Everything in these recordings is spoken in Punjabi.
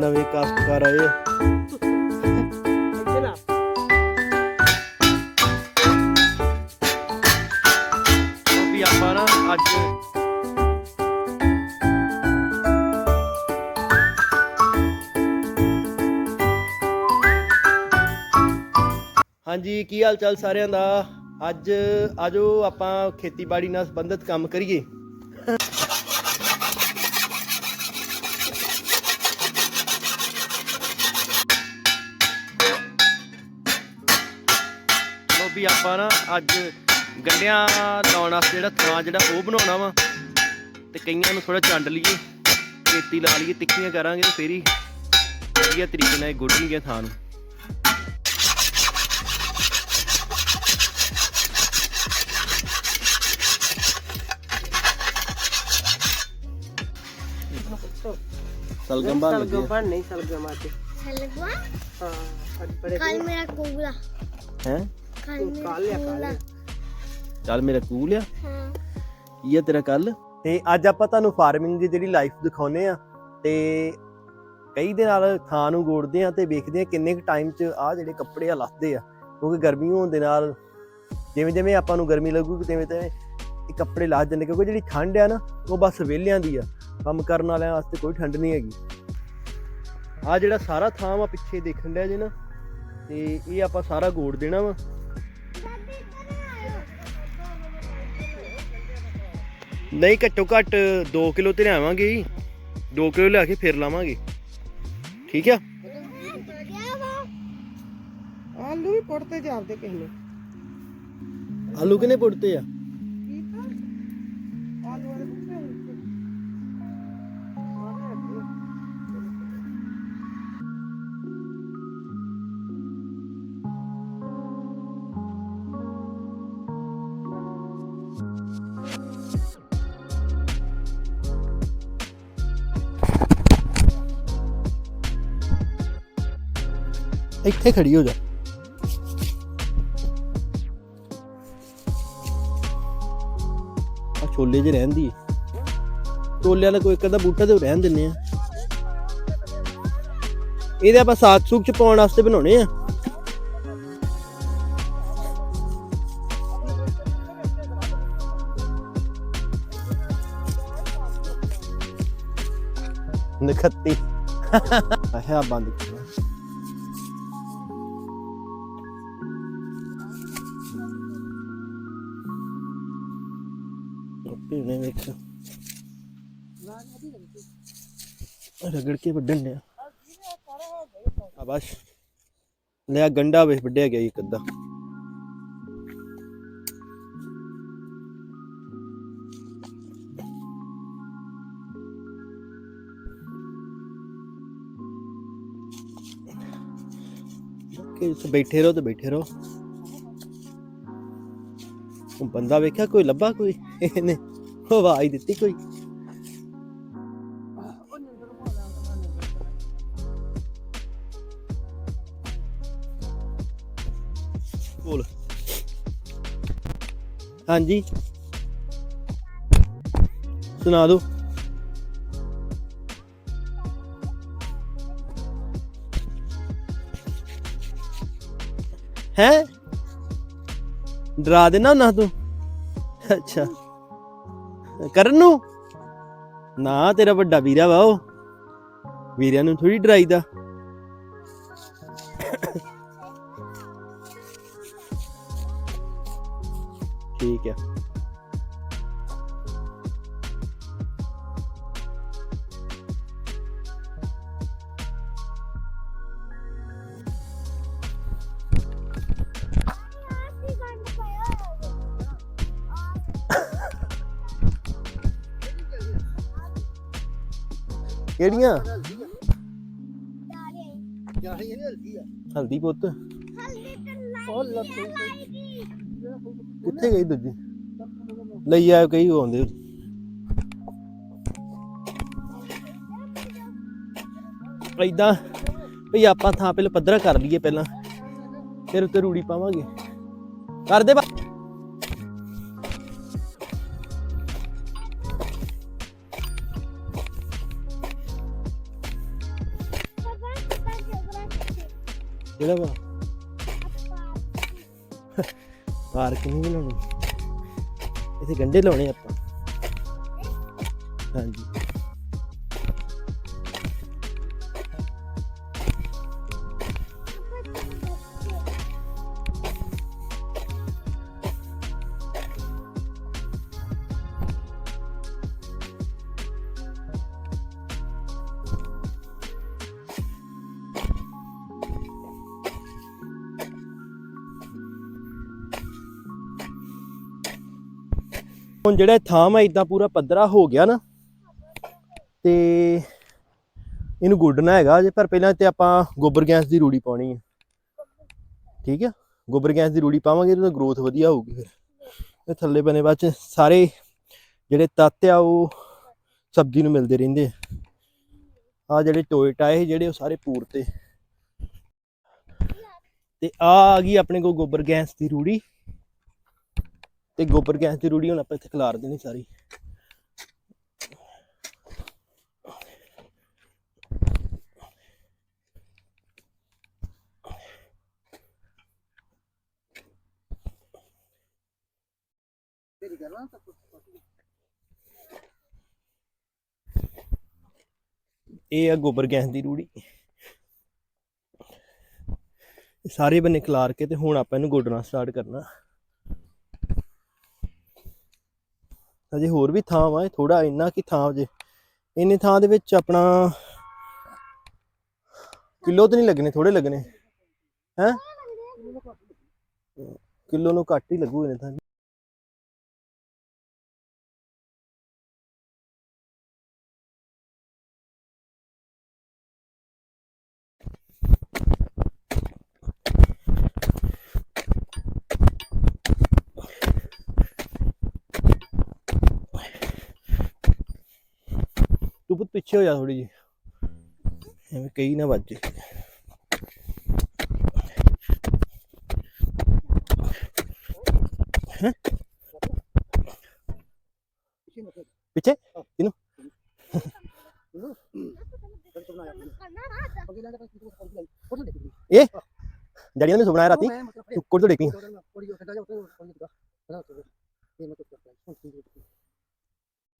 ਨਵੇਂ ਕਾਸਟਕਾਰ ਆਏ। ਵੀ ਆਪਾਂ ਨਾ ਅੱਜ ਹਾਂਜੀ ਕੀ ਹਾਲ ਚਾਲ ਸਾਰਿਆਂ ਦਾ? ਅੱਜ ਆਜੋ ਆਪਾਂ ਖੇਤੀਬਾੜੀ ਨਾਲ ਸੰਬੰਧਿਤ ਕੰਮ ਕਰੀਏ। ਅੱਜ ਗੰਡਿਆਂ ਲਾਉਣ ਵਾਸਤੇ ਜਿਹੜਾ ਥਾਂ ਜਿਹੜਾ ਉਹ ਬਣਾਉਣਾ ਵਾ ਤੇ ਕਈਆਂ ਨੂੰ ਥੋੜਾ ਚੰਡ ਲਈਏ ਖੇਤੀ ਲਾ ਲਈਏ ਤਿੱਖੀਆਂ ਕਰਾਂਗੇ ਤੇ ਫੇਰ ਹੀ ਵਧੀਆ ਤਰੀਕੇ ਨਾਲ ਗੁੱਡਣਗੇ ਥਾਂ ਨੂੰ। ਸਲਗਮ ਬਣ ਸਲਗਮ ਲੱਗੇ ਬਣ ਨਹੀਂ ਸਲਗਮ ਅੱਜ ਸਲਗਵਾ ਹਾਂ ਅੱਜ ਬੜੇ ਕੱਲ ਮੇਰਾ ਕੋਲਾ ਹੈ? ਕੱਲ ਕਾਲ ਲਿਆ ਚੱਲ ਮੇਰਾ ਕੂਲ ਆ ਹਾਂ। ਕੀ ਆ ਤੇਰਾ ਕੱਲ ਤੇ ਅੱਜ ਆਪਾਂ ਤੁਹਾਨੂੰ ਫਾਰਮਿੰਗ ਦੀ ਜਿਹੜੀ ਲਾਈਫ ਦਿਖਾਉਨੇ ਆ ਤੇ ਕਈ ਦੇ ਨਾਲ ਥਾਂ ਨੂੰ ਗੋੜਦੇ ਆ ਤੇ ਵੇਖਦੇ ਆ ਕਿੰਨੇ ਕੁ ਟਾਈਮ 'ਚ ਆ ਜਿਹੜੇ ਕੱਪੜੇ ਆ ਲੱਥਦੇ ਆ। ਕਿਉਂਕਿ ਗਰਮੀ ਹੋਣ ਦੇ ਨਾਲ ਜਿਵੇਂ ਜਿਵੇਂ ਆਪਾਂ ਨੂੰ ਗਰਮੀ ਲੱਗੂਗੀ ਤਿਵੇਂ ਤਿਵੇਂ ਇਹ ਕੱਪੜੇ ਲੱਥ ਜਾਂਦੇ ਕਿਉਂਕਿ ਜਿਹੜੀ ਠੰਡ ਆ ਨਾ ਉਹ ਬਸ ਵਿਹਲਿਆਂ ਦੀ ਆ। ਕੰਮ ਕਰਨ ਵਾਲਿਆਂ ਵਾਸਤੇ ਕੋਈ ਠੰਡ ਨਹੀਂ ਹੈਗੀ। ਆ ਜਿਹੜਾ ਸਾਰਾ ਥਾਂ ਵਾ ਪਿੱਛੇ ਦੇਖਣ ਡਿਆ ਜੇ ਨਾ ਤੇ ਇਹ ਆਪਾਂ ਸਾਰਾ ਗੋੜ ਦੇਣਾ ਵਾ। ਨਹੀਂ ਘੱਟੋ ਘੱਟ 2 ਕਿਲੋ ਤੇ ਲਿਆਵਾਂਗੇ ਹੀ 2 ਕਿਲੋ ਲਿਆ ਕੇ ਫਿਰ ਲਾਵਾਂਗੇ। ਠੀਕ ਆ? ਆਲੂ ਵੀ ਪੁੱਟਦੇ ਜਾਂਦੇ ਕਿਸੇ ਨੇ। ਆਲੂ ਕਿਨੇ ਪੁੱਟਦੇ ਆ? ਇੱਥੇ ਖੜੀ ਹੋ ਜਾ। ਆ ਛੋਲੇ ਜੇ ਰਹਿੰਦੀ ਛੋਲਿਆਂ ਦਾ ਕੋਈ ਇੱਕ ਅੱਧਾ ਬੂਟਾ ਤੇ ਰਹਿਣ ਦਿੰਨੇ ਆ। ਇਹਦੇ ਆਪਾਂ ਸਾਗ ਸੂਗ ਚ ਪਾਉਣ ਵਾਸਤੇ ਬਣਾਉਣੇ ਆ। ਨਖੱਤੀ। ਆਹ ਬੰਦ। ਕਰ ਪੀਣੇ ਵਿੱਚ ਰਗੜ ਕੇ ਵੱਢਣ ਡਿਆ। ਆ ਬਸ ਲਿਆ ਗੰਡਾ ਵੇ ਵੱਢਿਆ ਗਿਆ ਇੱਕ ਅੱਧਾ। ਕਿ ਬੈਠੇ ਰਹੋ ਤੇ ਬੈਠੇ ਰਹੋ। ਬੰਦਾ ਵੇਖਿਆ, ਕੋਈ ਲੱਭਾ ਕੋਈ? ਇਹਨੇ ਆਵਾਜ਼ ਦਿੱਤੀ ਕੋਈ। ਬੋਲ। ਹਾਂਜੀ। ਸੁਣਾ ਦੋ। ਹੈ? ਡਰਾ ਦੇਣਾ ਨਾ ਤੂੰ। ਅੱਛਾ। ਕਰਨ ਨੂੰ? ਨਾ ਤੇਰਾ ਵੱਡਾ ਵੀਰਾ ਵਾ ਉਹ। ਵੀਰਿਆਂ ਨੂੰ ਥੋੜੀ ਡਰਾਈਦਾ। ਕਿਹੜੀਆਂ? ਹਲਦੀ ਪੁੱਤ। ਉਹ ਲੱਤੇ ਕਿੱਥੇ ਗਈ ਦੂਜੀ? ਲਈ ਆਇਓ ਕਈ ਆਉਂਦੇ। ਏਦਾਂ ਭਈ ਆਪਾਂ ਥਾਂ ਪਹਿਲਾਂ ਪੱਧਰਾ ਕਰ ਲਈਏ ਪਹਿਲਾਂ ਫਿਰ ਉੱਤੇ ਰੂੜੀ ਪਾਵਾਂਗੇ। ਕਰ ਕਿਹੜਾ ਵਾ? ਪਾਰਕ ਨਹੀਂ ਬਣਾਉਣੀ ਇੱਥੇ ਗੰਡੇ ਲਾਉਣੇ ਆਪਾਂ। ਹਾਂਜੀ। ਹੁਣ ਜਿਹੜਾ ਇਹ ਥਾਂ ਆ ਇਦਾਂ ਪੂਰਾ ਪੱਧਰਾ ਹੋ ਗਿਆ ਨਾ, ਤੇ ਇਹਨੂੰ ਗੁੱਡਣਾ ਹੈਗਾ ਜੇ ਪਰ ਪਹਿਲਾਂ ਤੇ ਆਪਾਂ ਗੋਬਰ ਗੈਸ ਦੀ ਰੂੜੀ ਪਾਉਣੀ ਹੈ ਠੀਕ ਹੈ ਗੋਬਰ ਗੈਸ ਦੀ ਰੂੜੀ ਪਾਵਾਂਗੇ ਤਾਂ ਗਰੋਥ ਵਧੀਆ ਹੋਊਗੀ ਫਿਰ। ਇਹ ਥੱਲੇ ਬਨੇ ਬਾਅਦ ਚ ਸਾਰੇ ਜਿਹੜੇ ਤੱਤ ਆ, ਉਹ ਸਬਜ਼ੀ ਨੂੰ ਮਿਲਦੇ ਰਹਿੰਦੇ ਆ ਜਿਹੜੇ ਟੋਇਟਾ ਇਹ ਜਿਹੜੇ, ਉਹ ਸਾਰੇ ਪੂਰ ਤੇ। ਤੇ ਆ ਆ ਗਈ ਆਪਣੇ ਕੋਲ ਗੋਬਰ ਗੈਸ ਦੀ ਰੂੜੀ। ਤੇ ਗੋਬਰ ਗੈਸ ਦੀ ਰੂੜੀ ਹੁਣ ਆਪਾਂ ਇੱਥੇ ਖਿਲਾਰ ਦੇਣੀ ਸਾਰੀ। ਇਹ ਆ ਗੋਬਰ ਗੈਸ ਦੀ ਰੂੜੀ। ਸਾਰੇ ਬੰਨੇ ਖਲਾਰ ਕੇ ਤੇ ਹੁਣ ਆਪਾਂ ਇਹਨੂੰ ਗੋਡਣਾ ਸਟਾਰਟ ਕਰਨਾ। ਅਜੇ ਹੋਰ ਵੀ ਥਾਂ ਵਾ ਥੋੜਾ ਇੰਨਾ ਕੀ ਥਾਂ ਜੇ। ਇੰਨੇ ਥਾਂ ਦੇ ਵਿੱਚ ਆਪਣਾ ਕਿਲੋ ਤੇ ਨਹੀਂ ਲੱਗਣੇ ਥੋੜੇ ਲੱਗਣੇ। ਹੈ? ਕਿਲੋ ਨੂੰ ਘੱਟ ਹੀ ਲੱਗੂ ਇਹਨੇ ਤਾਂ। ਪੁੱਤ ਪਿੱਛੇ ਹੋ ਜਾ ਥੋੜੀ ਜੀ ਐਵੇਂ ਕਈ ਨਾ ਵੱਜੇ? ਪਿੱਛੇ ਇਹਨੂੰ ਇਹ ਡੈਡੀ ਨੇ ਸੁਣਾਇਆ ਰਾਤੀ ਕੋਲ ਤੋਂ ਦੇਖੀ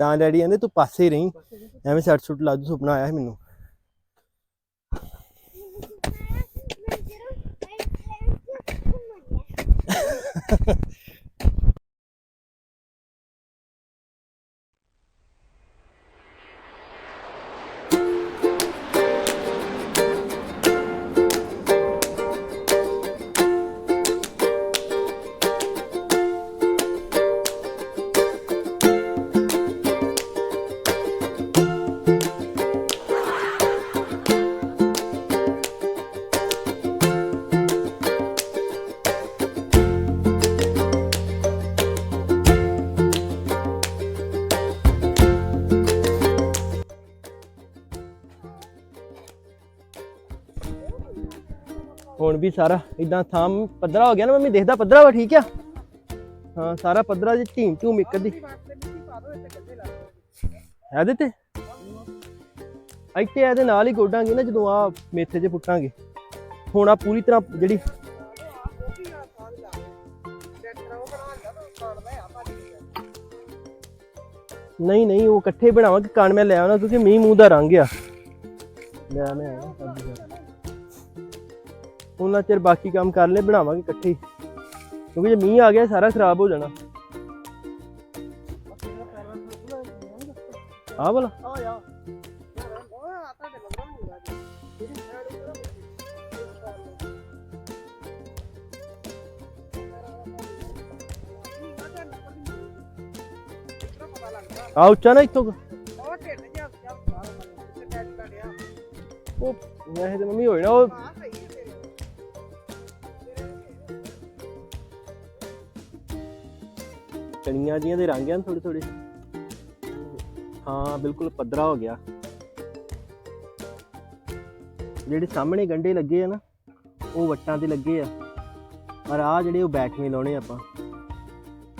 ਤਾਂ ਡੈਡੀ ਕਹਿੰਦੇ ਤੂੰ ਪਾਸੇ ਰਹੀਂ ਐਵੇਂ ਸੱਟ ਸੁੱਟ ਲਾ ਦੂ ਸੁਪਨਾ ਆਇਆ ਸੀ ਮੈਨੂੰ ਹੁਣ ਵੀ ਸਾਰਾ ਇਦਾਂ ਥਾਂ ਪੱਧਰਾ ਹੋ ਗਿਆ ਨਾ ਮੰਮੀ, ਦੇਖਦਾ ਪੱਧਰਾ ਵਾ, ਠੀਕ ਆ? ਹਾਂ, ਸਾਰਾ ਪੱਧਰਾ ਜੇ ਢੀਮ ਢੂਮ ਇੱਕ ਦੀ ਇਹਦੇ ਤੇ? ਇੱਥੇ ਇਹਦੇ ਨਾਲ ਹੀ ਗੋਡਾਂਗੇ ਨਾ, ਜਦੋਂ ਆ ਮੇਥੇ 'ਚ ਪੁੱਟਾਂਗੇ। ਹੁਣ ਆ ਪੂਰੀ ਤਰ੍ਹਾਂ ਜਿਹੜੀ ਨਹੀਂ ਨਹੀਂ, ਉਹ ਇਕੱਠੇ ਬਣਾਵਾਂਗੇ, ਕਾਣ ਮੈਂ ਲੈ ਆਉਣਾ, ਕਿਉਂਕਿ ਮੀਂਹ ਮੂੰਹ ਦਾ ਰੰਗ ਆ। ਲੈ ਮੈਂ ਆਇਆ ਉਹਨਾਂ ਚਿਰ ਬਾਕੀ ਕੰਮ ਕਰ ਲੈ ਬਣਾਵਾਂਗੇ ਇਕੱਠੇ ਕਿਉਂਕਿ ਜੇ ਮੀਂਹ ਆ ਗਿਆ, ਸਾਰਾ ਖਰਾਬ ਹੋ ਜਾਣਾ। ਆਹ ਵਾਲਾ। ਆ ਉੱਚਾ ਨਾ ਇੱਥੋਂ ਕੁ। ਉਹ ਵੈਸੇ ਤੇ ਮੰਮੀ ਹੋਈ ਨਾ, ਉਹ ਕਣੀਆਂ ਜੀਆਂ ਦੇ ਰੰਗ ਹਨ ਥੋੜੇ ਥੋੜੇ ਹਾਂ, ਬਿਲਕੁਲ ਪੱਧਰਾ ਹੋ ਗਿਆ। ਜਿਹੜੇ ਸਾਹਮਣੇ ਗੰਡੇ ਲੱਗੇ ਆ ਨਾ, ਉਹ ਵੱਟਾਂ ਤੇ ਲੱਗੇ ਆ। ਪਰ ਆ ਜਿਹੜੇ ਉਹ ਬੈਠਵੇਂ ਲਾਉਣੇ ਆਪਾਂ।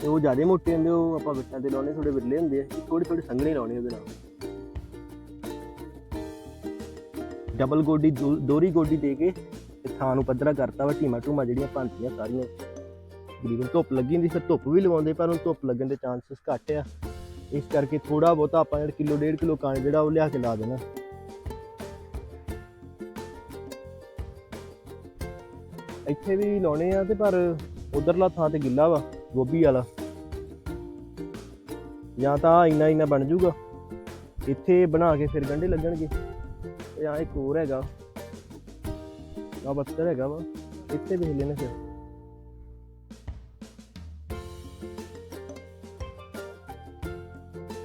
ਤੇ ਉਹ ਜ਼ਿਆਦਾ ਮੋਟੇ ਹੁੰਦੇ, ਉਹ ਆਪਾਂ ਵੱਟਾਂ ਤੇ ਲਾਉਣੇ ਥੋੜੇ ਵਿਰਲੇ ਹੁੰਦੇ ਆ। ਥੋੜੇ ਥੋੜੇ ਸੰਘਣੇ ਲਾਉਣੇ ਉਹਦੇ ਨਾਲ। ਡਬਲ ਗੋਡੀ, ਦੋ- ਦੋਹਰੀ ਗੋਡੀ ਦੇ ਕੇ ਥਾਂ ਨੂੰ ਪੱਧਰਾ ਕਰਤਾ ਵਾ ਢੀਮਾ ਢੂਮਾ ਜਿਹੜੀਆਂ ਭੰਤੀਆਂ ਸਾਰੀਆਂ। ਤਕਰੀਬਨ ਧੁੱਪ ਲੱਗੀ ਹੁੰਦੀ ਫਿਰ ਧੁੱਪ ਵੀ ਲਵਾਉਂਦੇ, ਪਰ ਹੁਣ ਧੁੱਪ ਲੱਗਣ ਦੇ ਚਾਂਸਸ ਘੱਟ ਆ। ਇਸ ਕਰਕੇ ਥੋੜਾ ਬਹੁਤਾ ਆਪਾਂ ਜਿਹੜਾ ਕਿਲੋ, ਡੇਢ ਕਿਲੋ ਕਣ ਜਿਹੜਾ ਉਹ ਲਿਆ ਕੇ ਲਾ ਦੇਣਾ। ਇੱਥੇ ਵੀ ਲਾਉਣੇ ਆ ਤੇ ਪਰ ਉਧਰਲਾ ਥਾਂ ਤੇ ਗਿੱਲਾ ਵਾ, ਗੋਭੀ ਵਾਲਾ। ਜਾਂ ਤਾਂ ਇੰਨਾ ਇੰਨਾ ਬਣ ਜਾਊਗਾ ਇੱਥੇ ਬਣਾ ਕੇ ਫਿਰ ਗੰਢੇ ਲੱਗਣਗੇ। ਜਾਂ ਇੱਕ ਹੋਰ ਹੈਗਾ। ਆ ਬੱਤਰ ਹੈਗਾ ਵਾ। ਇੱਥੇ ਵੇਖ ਲੈਣਾ ਫਿਰ।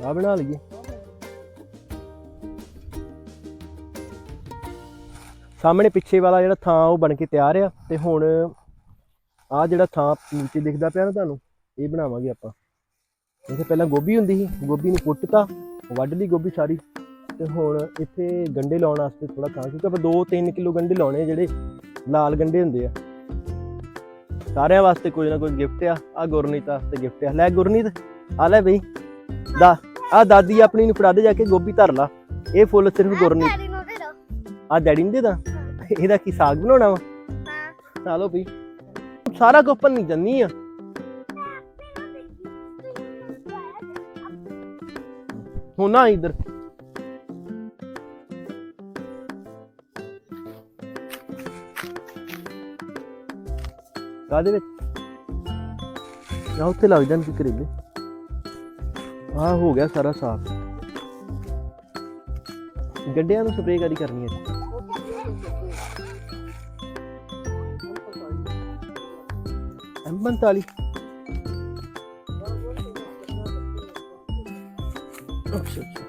ਆ ਬਣਾ ਲਈਏ। ਸਾਹਮਣੇ ਪਿੱਛੇ ਵਾਲਾ ਜਿਹੜਾ ਥਾਂ ਉਹ ਬਣ ਕੇ ਤਿਆਰ ਆ ਤੇ ਹੁਣ ਆ ਜਿਹੜਾ ਥਾਂ ਨੀਚੇ ਦਿਖਦਾ ਪਿਆ ਨਾ ਤੁਹਾਨੂੰ, ਇਹ ਬਣਾਵਾਂਗੇ ਆਪਾਂ। ਇੱਥੇ ਪਹਿਲਾਂ ਗੋਭੀ ਹੁੰਦੀ ਸੀ, ਗੋਭੀ ਨੂੰ ਕੁੱਟਤਾ ਵੱਢ ਲਈ ਗੋਭੀ ਸਾਰੀ। ਤੇ ਹੁਣ ਇੱਥੇ ਗੰਡੇ ਲਾਉਣ ਵਾਸਤੇ ਥੋੜਾ ਥਾਂ, ਕਿਉਂਕਿ ਆਪਾਂ 2-3 ਕਿਲੋ ਗੰਡੇ ਲਾਉਣੇ ਆ ਜਿਹੜੇ ਲਾਲ ਗੰਡੇ ਹੁੰਦੇ ਆ। ਸਾਰਿਆਂ ਵਾਸਤੇ ਕੋਈ ਨਾ ਕੋਈ ਗਿਫਟ ਆ ਆ ਗੁਰਨੀਤ ਵਾਸਤੇ ਗਿਫਟ ਆ। ਲੈ ਗੁਰਨੀਤ, ਆ ਲੈ ਬਈ, ਦਾ। ਆ ਦਾਦੀ ਆਪਣੀ ਨੂੰ ਫੜਾ ਦੇ ਜਾ ਕੇ ਗੋਭੀ ਧਰ ਲਾ। ਇਹ ਫੁੱਲ ਸਿਰਫ ਗੁਰਨੀਤ ਡੈਡੀ ਨੂੰ ਦੇ ਦੋ। ਆ ਡੈਡੀ ਨੂੰ ਦੇ ਦਾਂ? ਇਹਦਾ ਕੀ ਸਾਗ ਬਣਾਉਣਾ ਵਾ? ਹਾਂ। ਚਲੋ ਬਈ। ਸਾਰਾ ਕੁਝ ਭੰਨੀ ਜੰਨੀ ਆ। ਹੁਣ ਨਾ ਇਧਰ। ਕਾਦੇ ਵਿੱਚ? ਨਾ ਉੱਥੇ ਲੱਗ ਜਾਣ ਕੀ ਕਰੇਗੇ ਆ ਹੋ ਗਿਆ ਸਾਰਾ ਸਾਫ਼ ਗੱਡਿਆਂ ਨੂੰ ਸਪਰੇਅ ਕਰੀ ਕਰਨੀ ਹੈ? ਐਮ 45 ਅੱਛਾ ਅੱਛਾ।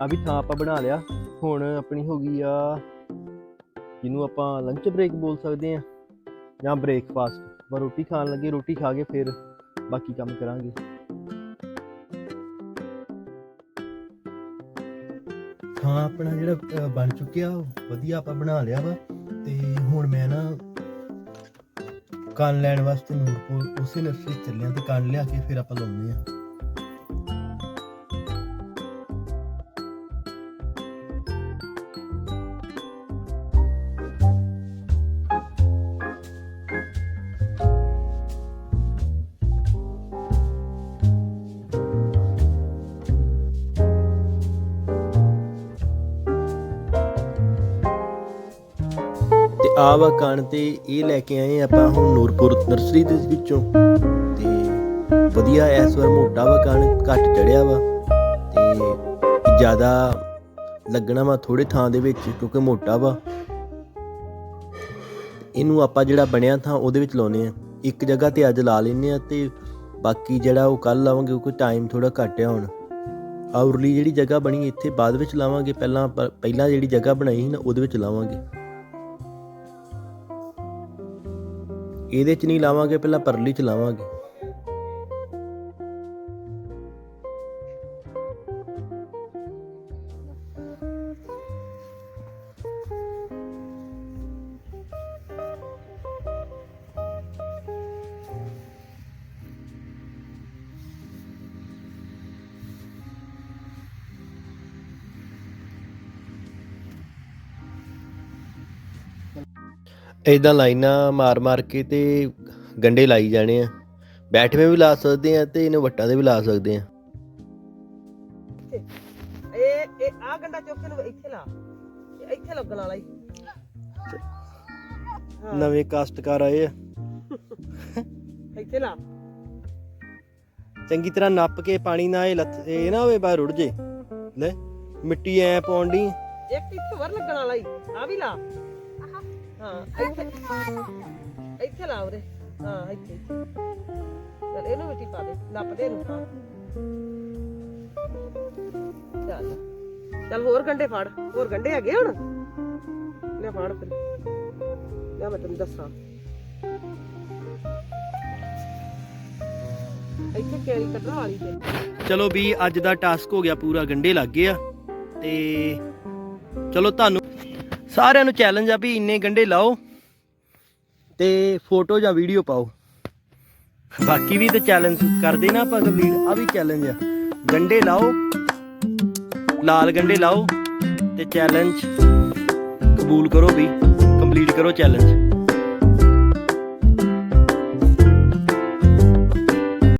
ਆ ਵੀ ਥਾਂ ਆਪਾਂ ਬਣਾ ਲਿਆ। ਹੁਣ ਆਪਣੀ ਹੋ ਗਈ ਆ ਜਿਹਨੂੰ ਆਪਾਂ ਲੰਚ ਬ੍ਰੇਕ ਬੋਲ ਸਕਦੇ ਆ ਜਾਂ ਬ੍ਰੇਕਫਾਸਟ ਆਪਾਂ ਰੋਟੀ ਖਾਣ ਲੱਗੇ, ਰੋਟੀ ਖਾ ਕੇ ਫਿਰ ਬਾਕੀ ਕੰਮ ਕਰਾਂਗੇ। ਹਾਂ, ਆਪਣਾ ਜਿਹੜਾ ਬਣ ਚੁੱਕਿਆ ਵਧੀਆ ਆਪਾਂ ਬਣਾ ਲਿਆ ਵਾ ਤੇ ਹੁਣ ਮੈਂ ਨਾ ਕੰਨ ਲੈਣ ਵਾਸਤੇ ਨੂਰਪੁਰ ਉਸੇ ਨਰਸਰੀ ਚੱਲਿਆ ਤੇ ਕੰਨ ਲਿਆ ਕੇ ਫਿਰ ਆਪਾਂ ਲਾਉਂਦੇ ਆ ਆ ਵਾ ਕਣ ਤੇ ਇਹ ਲੈ ਕੇ ਆਏ ਆਪਾਂ ਹੁਣ ਨੂਰਪੁਰ ਨਰਸਰੀ ਦੇ ਵਿੱਚੋਂ। ਤੇ ਵਧੀਆ ਇਸ ਵਾਰ ਮੋਟਾ ਵਾ ਕਣ, ਘੱਟ ਚੜਿਆ ਵਾ। ਤੇ ਜ਼ਿਆਦਾ ਲੱਗਣਾ ਵਾ ਥੋੜੇ ਥਾਂ ਦੇ ਵਿੱਚ ਕਿਉਂਕਿ ਮੋਟਾ ਵਾ। ਇਹਨੂੰ ਆਪਾਂ ਜਿਹੜਾ ਬਣਿਆ ਥਾਂ ਉਹਦੇ ਵਿੱਚ ਲਾਉਨੇ ਆ। ਇੱਕ ਜਗ੍ਹਾ ਤੇ ਅੱਜ ਲਾ ਲੈਨੇ ਆ ਤੇ ਬਾਕੀ ਜਿਹੜਾ ਉਹ ਕੱਲ ਲਾਵਾਂਗੇ ਕਿਉਂਕਿ ਟਾਈਮ ਥੋੜਾ ਘੱਟ ਆ ਹੁਣ। ਔਰਲੀ ਜਿਹੜੀ ਜਗ੍ਹਾ ਬਣੀ, ਇੱਥੇ ਬਾਅਦ ਵਿੱਚ ਲਾਵਾਂਗੇ। ਪਹਿਲਾਂ ਆਪਾਂ- ਪਹਿਲਾਂ ਜਿਹੜੀ ਜਗ੍ਹਾ ਬਣਾਈ ਸੀ ਨਾ, ਉਹਦੇ ਵਿੱਚ ਲਾਵਾਂਗੇ। ਇਹਦੇ ਚ ਨਹੀਂ ਲਾਵਾਂਗੇ ਪਹਿਲਾਂ ਪਰਲੀ ਚ ਲਾਵਾਂਗੇ। ਇਦਾਂ ਲਾਈਨਾਂ ਮਾਰ ਮਾਰ ਕੇ ਤੇ ਗੰਡੇ ਲਾਈ ਜਾਣੇ ਆ। ਬੈਠਵੇਂ ਵੀ ਲਾ ਸਕਦੇ ਆ ਤੇ ਇਹਨੂੰ ਵੱਟਾਂ ਦੇ ਵੀ ਲਾ ਸਕਦੇ ਆ। ਇਹ ਇਹ ਆ ਗੰਡਾ ਚੁੱਕ ਕੇ ਨੂੰ ਇੱਥੇ ਲਾ। ਇਹ ਇੱਥੇ ਲੱਗਣ ਵਾਲਾ ਹੀ ਹਾਂ, ਨਵੇਂ ਕਾਸਟਕਾਰ ਆਏ ਆ। ਇੱਥੇ ਲਾ। ਚੰਗੀ ਤਰ੍ਹਾਂ ਨੱਪ ਕੇ ਪਾਣੀ ਨਾਲ ਇਹ ਲੱਥ ਇਹ ਨਾ ਹੋਵੇ ਬਾਹਰ ਰੁੜ ਜੇ। ਲੈ ਮਿੱਟੀ ਐ ਪਾਉਣ ਦੀ ਇੱਕ ਇੱਥੇ ਵਰ ਲੱਗਣ ਵਾਲਾ ਹੀ ਆ ਵੀ ਲਾ। ਹਾਂ ਇੱਥੇ ਇੱਥੇ ਲਾ ਉਰੇ। ਹਾਂ ਇੱਥੇ ਚਲ ਇਹਨੂੰ ਮਿੱਟੀ ਪਾ ਦੇ। ਨੱਪ ਦੇ ਇਹਨੂੰ ਹਾਂ ਚੱਲ। ਚੱਲ ਹੋਰ ਗੰਡੇ ਫੜ। ਹੋਰ ਗੰਡੇ ਹੈਗੇ ਹੁਣ? ਲੈ ਫੜ ਫਿਰ। ਲੈ ਮੈਂ ਤੈਨੂੰ ਦੱਸਾਂ। ਇੱਥੇ ਕੇਰੀ ਕੱਢਣ ਵਾਲੀ ਤੇ। ਚਲੋ ਵੀ ਅੱਜ ਦਾ ਟਾਸਕ ਹੋ ਗਿਆ ਪੂਰਾ ਗੰਡੇ ਲੱਗ ਗਏ ਆ। ਤੇ ਚਲੋ ਤੁਹਾਨੂੰ ਸਾਰਿਆਂ ਨੂੰ ਚੈਲੰਜ ਆ ਵੀ ਇੰਨੇ ਗੰਡੇ ਲਾਓ ਤੇ ਫੋਟੋ ਜਾਂ ਵੀਡੀਓ ਪਾਓ। ਬਾਕੀ ਵੀ ਤੇ ਚੈਲੰਜ ਕਰਦੇ ਨਾ ਆਪਾਂ ਕੰਪਲੀਟ ਆ ਵੀ ਚੈਲੰਜ ਆ। ਗੰਡੇ ਲਾਓ, ਲਾਲ ਗੰਡੇ ਲਾਓ ਤੇ ਚੈਲੰਜ ਕਬੂਲ ਕਰੋ ਵੀ ਕੰਪਲੀਟ ਕਰੋ ਚੈਲੰਜ